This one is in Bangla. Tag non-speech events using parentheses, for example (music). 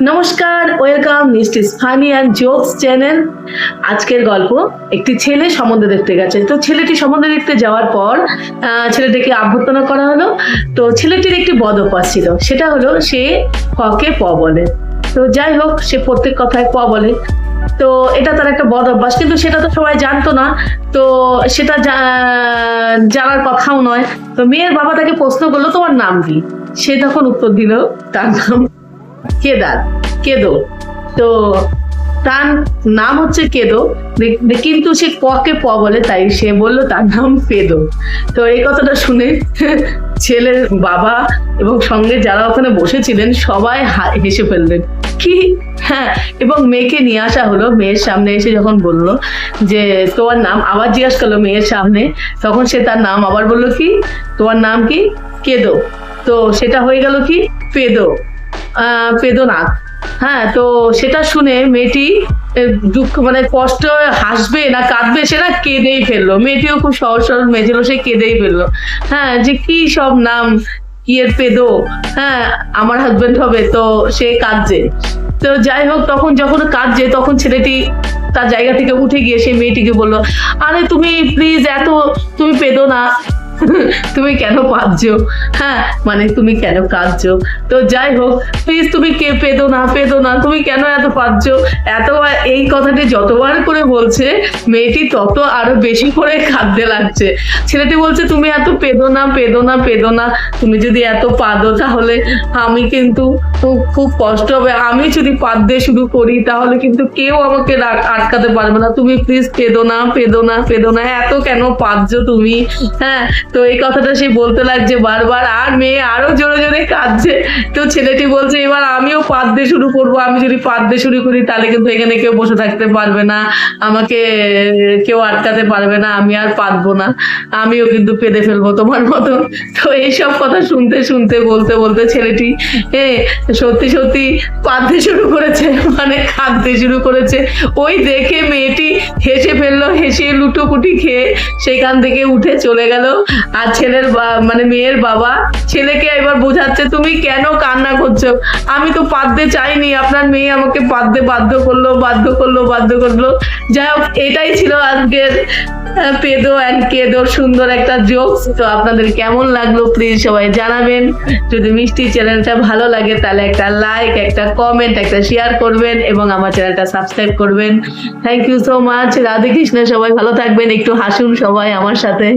নমস্কার ওয়েলকাম নিস্টিস ফানি অ্যান্ড জোকস চ্যানেল আজকের গল্প, একটি ছেলে সম্বন্ধে দেখতে গেছে। তো ছেলেটি সম্বন্ধে দেখতে যাওয়ার পর ছেলেটিকে অভ্যর্থনা করা হলো। তো ছেলেটির একটি বদ ছিল। সেটা হলো, সে ককে প বলে। তো যাই হোক, সে প্রত্যেক কথায় প বলে। তো এটা তার একটা বদ অভ্যাস কিন্তু সেটা তো সবাই জানতো না। তো সেটা জানার কথাও নয়। তো মেয়ের বাবা তাকে প্রশ্ন করল, তোমার নাম কি? সে তখন উত্তর দিল, তার নাম কেদার, কেদো। তো তার নাম হচ্ছে কেদো। কিন্তু সে পকে প বলে, তাই সে বলল তার নাম পেদো। তো এই কথাটা শুনে (laughs) ছেলের বাবা এবং সঙ্গে যারা ওখানে বসেছিলেন, সবাই হেসে ফেললেন। কি? হ্যাঁ এবং মেয়েকে নিয়ে আসা হলো। মেয়ের সামনে এসে যখন বলল যে, তোমার নাম? আবার জিজ্ঞাসা করল মেয়ের সামনে। তখন সে তার নাম আবার বলল কি? তোমার নাম কি? কেদো। তো সেটা হয়ে গেল কি? পেদো। আহ, পেদনাথ হ্যাঁ তো সেটা শুনে মেয়েটি দুঃখ মানে কষ্ট হাসবে না কাঁদবে সেটা কেঁদেই ফেলল। মেয়েটিও খুব সহজ সরল মেয়ে সে কেঁদেই ফেলল। হ্যাঁ যে কি সব নাম কি এর পেদো? হ্যাঁ আমার হাজবেন্ড হবে তো সে কাঁদছে। তো যাই হোক তখন যখন কাঁদছে তখন ছেলেটি তার জায়গা থেকে উঠে গিয়ে সেই মেয়েটিকে বলল আরে তুমি প্লিজ এত তুমি পেদো না। তুমি কেন কাঁদছো হ্যাঁ মানে তুমি কেন কাঁদছো? তো যাই হোক প্লিজ তুমি কে পেদো না পেদো না, তুমি কেন এত কাঁদছো এত এই কথাটি যতবার করে বলছে, মেয়েটি তত আরও বেশি করে কাঁদতে লাগছে। ছেলেটি বলছে, তুমি এত পেদো না পেদো না পেদো না। তুমি যদি এত পাদো তাহলে আমি কিন্তু খুব কষ্ট হবে। আমি যদি পাদতে শুরু করি তাহলে কিন্তু কেউ আমাকে আটকাতে পারবে না। তুমি প্লিজ পেদো না পেদো না পেদো না। এত কেন পাদছো তুমি? হ্যাঁ তো এই কথাটা সে বলতে লাগছে বারবার, আর মেয়ে আরও জোরে জোরে কাঁদছে। তো ছেলেটি বলছে, এবার আমিও পাদতে শুরু করব। আমি যদি পাদতে শুরু করি, তাহলে কিন্তু এখানে কেউ বসে থাকতে পারবে না। আমাকে কেউ আটকাতে পারবে না। আমি আর পাদবো না। আমিও কিন্তু পেদে ফেলব তোমার মতো তো এইসব কথা শুনতে শুনতে, বলতে বলতে ছেলেটি, এ, সত্যি সত্যি পাদতে শুরু করেছে মানে কাঁদতে শুরু করেছে। ওই দেখে মেয়েটি হেসে ফেলল, হেসে লুটোপুটি খেয়ে সেখান থেকে উঠে চলে গেল। আর ছেলের মানে মেয়ের বাবা ছেলেকে এবার বোঝাচ্ছে, তুমি কেন কান্না করছ? আমি তো পাদতে চাইনি, আপনার মেয়ে আমাকে পাদতে বাধ্য করল বাধ্য করল বাধ্য করল। যাই হোক, এটাই ছিল আজকের পেদো অ্যান্ড কেদো সুন্দর একটা জোকস তো আপনাদের কেমন লাগল প্লিজ সবাই জানাবেন। যদি মিষ্টি চ্যানেলটা ভালো লাগে, তাহলে একটা লাইক একটা কমেন্ট একটা শেয়ার করবেন এবং আমার চ্যানেলটা সাবস্ক্রাইব করবেন। Thank you so much Radhe Krishna সবাই ভালো থাকবেন। একটু হাসুন সবাই আমার সাথে।